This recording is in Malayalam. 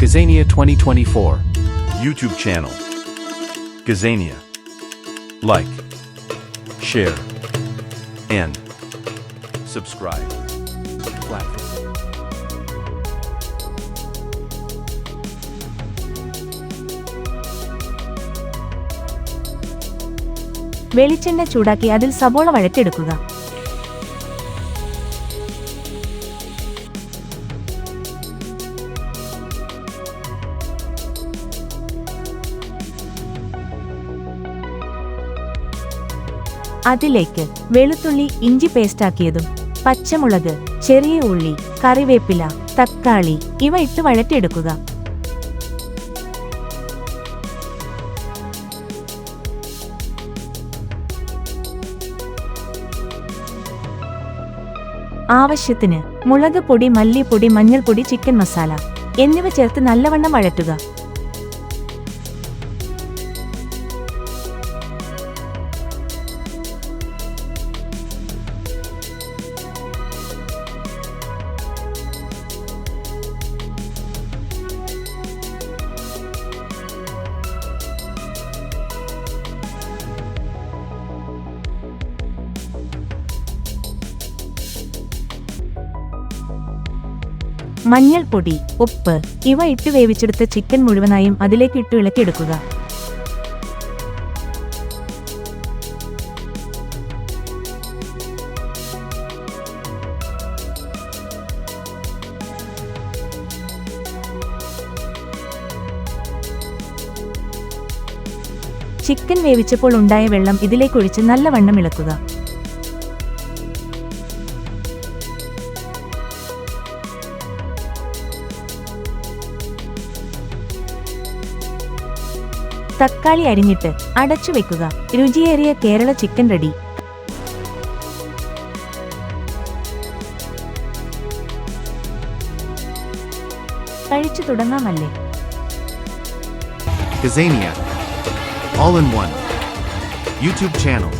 Gazania 2024. YouTube channel. Gazania. Like. Share. And. Subscribe. Platform. വെളിച്ചെണ്ണ ചൂടാക്കി അതിൽ സബോള വഴറ്റെടുക്കുക അതിലേക്ക് വെളുത്തുള്ളി ഇഞ്ചി പേസ്റ്റാക്കിയതും പച്ചമുളക് ചെറിയ ഉള്ളി കറിവേപ്പില തക്കാളി ഇവ ഇട്ട് വഴറ്റിയെടുക്കുക. ആവശ്യത്തിന് മുളക് പൊടി മല്ലിപ്പൊടി മഞ്ഞൾപ്പൊടി ചിക്കൻ മസാല എന്നിവ ചേർത്ത് നല്ലവണ്ണം വഴറ്റുക. മഞ്ഞൾപ്പൊടി ഉപ്പ് ഇവ ഇട്ട് വേവിച്ചെടുത്ത ചിക്കൻ മുഴുവനായും അതിലേക്ക് ഇട്ട് ഇളക്കിയെടുക്കുക. ചിക്കൻ വേവിച്ചപ്പോൾ ഉണ്ടായ വെള്ളം ഇതിലേക്കൊഴിച്ച് നല്ലവണ്ണം ഇളക്കുക. തക്കാളി അരിഞ്ഞിട്ട് അടച്ചു വെക്കുക രുചിയേറിയ കേരള ചിക്കൻ റെഡി കഴിച്ചു തുടങ്ങാമല്ലേ Kazania. All in one. YouTube channel.